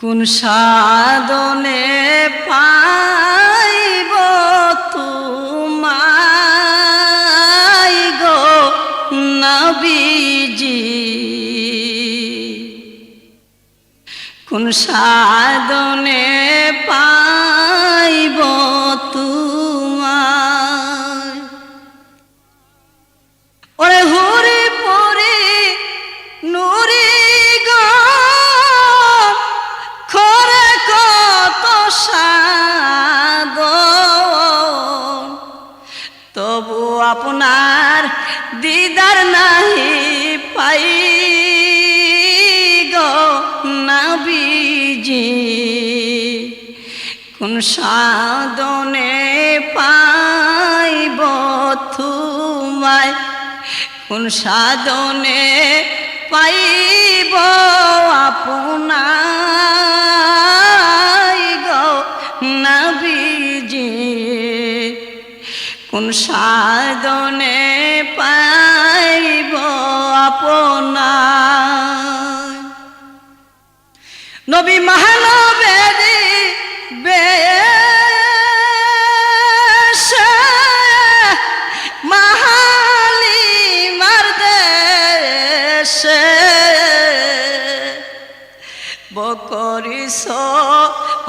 কোন সাধনে পাইব তুমি গো নবীজি? কোন সাধনে পাইব তবু আপনার দিদার নাহি পাই গো নাবিজি। কোন সাধনে পাইব তোমায়? কোন সাধনে পাইব আপনাই কোন সাধনে পাইব আপনার? নবী মহানবেদি বেশে মাহালি মারদেশে বকরি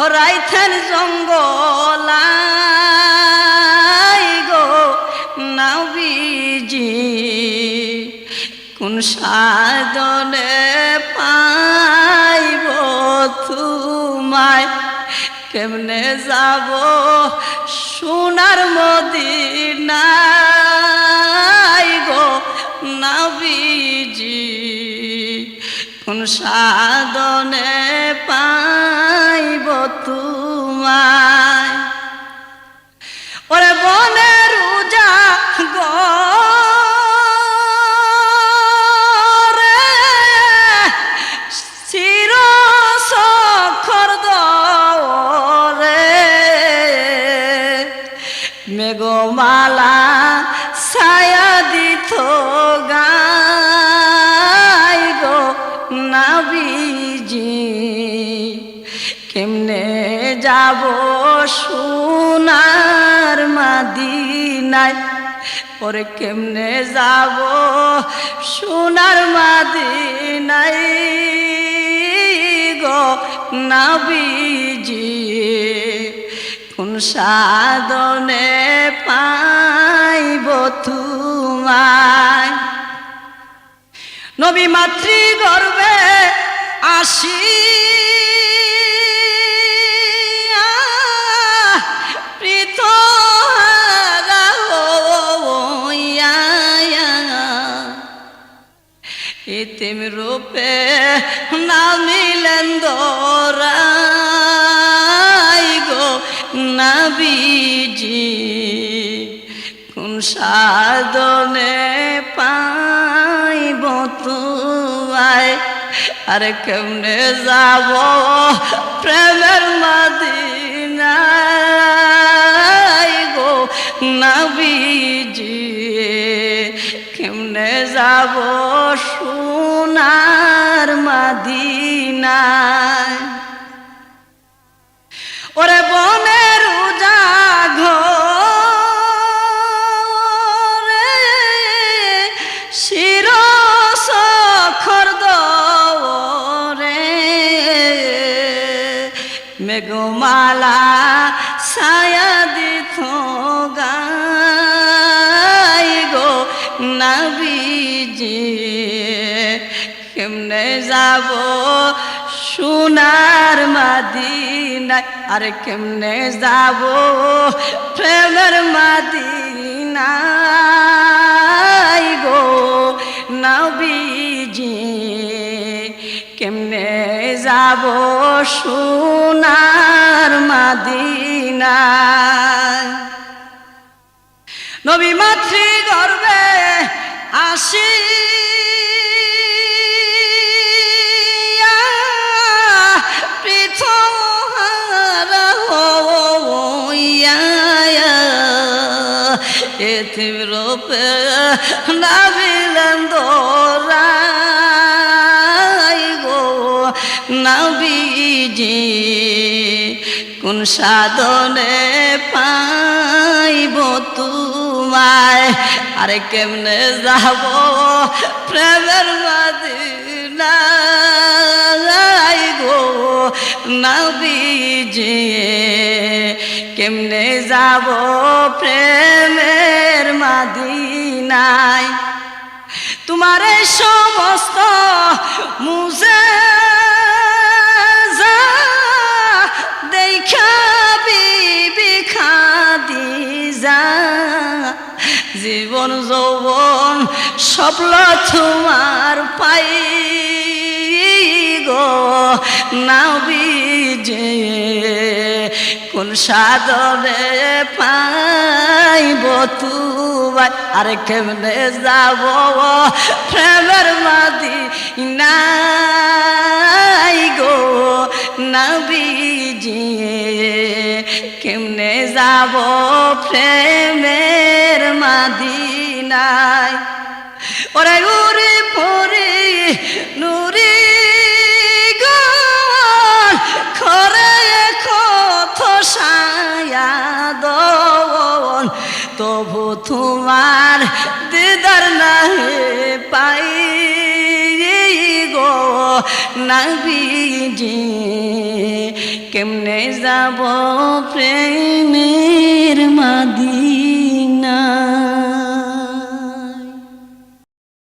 রাইথেন জঙ্গলাই কোন সাধনে পাইব তোমায়? কেমনে যাব সোনার মদিনায় গো নাবিজি? কোন সাধনে পাইব তোমায়? মেঘমালা ছায়া দিত গাই গো নাবিজি। কেমনে যাব সোনার মাদিনায়? পরে কেমনে যাব সোনার মাদিনায় গো নাবিজি? কোন সাধনে পাইব তোমায়। নবী মাতৃ গর্বে আসি। ইতিম রূপে নামিলেন দোরাই গো নাবিজি। সাধনে পাইব তোমায় আরে কেমনে যাব প্রেমের মাদিনায় গো নাবিজি? কেমনে যাব সোনার মাদিনায়? ওরে বনের মেঘমালা ছায়া দিত গাই গো নাবিজি। কেমনে যাব সোনার মাদিনায়, আরে কেমনে যাব প্রেমের মাদিনায়? যাব সোনার মাদিনায়। নবী মাতৃ গর্বে আসি। এথিম রূপে নাবিলেন নবীজি কোন সাধনে পাইব তোমায়? আরে কেমনে যাব প্রেমের মাদিনাই গো নবীজি? কেমনে যাব প্রেমের মাদিনায় তোমার সমস্ত মুজে খাদি যা জীবন যৌবন স্বপ্ন তোমার পাই গো। নাবিজে কোন সাদরে পাইব তুবাই, আর কেমনে যাব প্রেমের মাদি নাই গো নবীজি কেমনে যাব প্রেমের মাদিনায়? ওরে উরে পরে নুরি খরে কত দন। তবু তোমার দিদার নাহে পাই গো নবীজি কেমনে যাব প্রেমের মাদি?